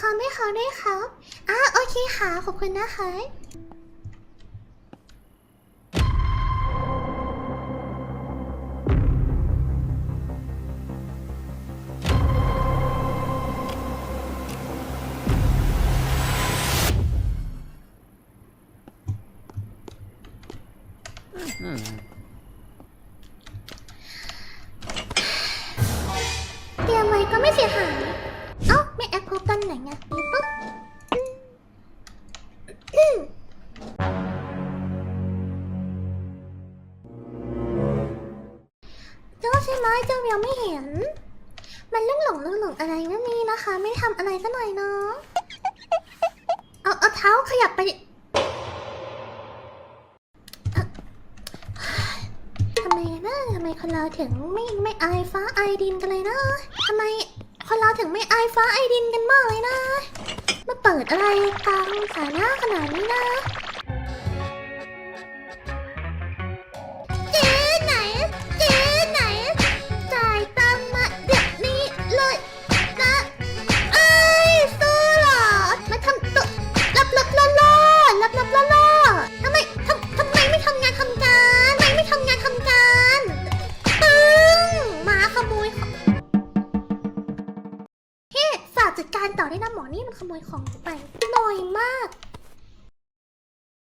คอมให้เขาด้วยครับอ่าโอเคค่ะ ขอบคุณนะคะเตรียมไว้ก็ไม่เสียหาย แอปพบตอนไหนะนี่ปุ๊บเจ้าใช่ไหมเจ้ายังไม่เห็น มันเรื่งหลงเรื่งหลงอะไรไม่มีนะคะ ไม่ทำอะไรซะหน่อยเนาะเอาเอาเท้าขยับไปทำไมนะทำไมคนเราถึงไม่ไม่อายฟ้าอายดินกันเลยนะทำไม คนเราถึงไม่อายฟ้าไอดินกันมากเลยนะ มาเปิดอะไรกลางสาหน้าขนาดนี้นะ จัดการต่อได้นะหมอนี่มันขโมยของไปหน่อยมาก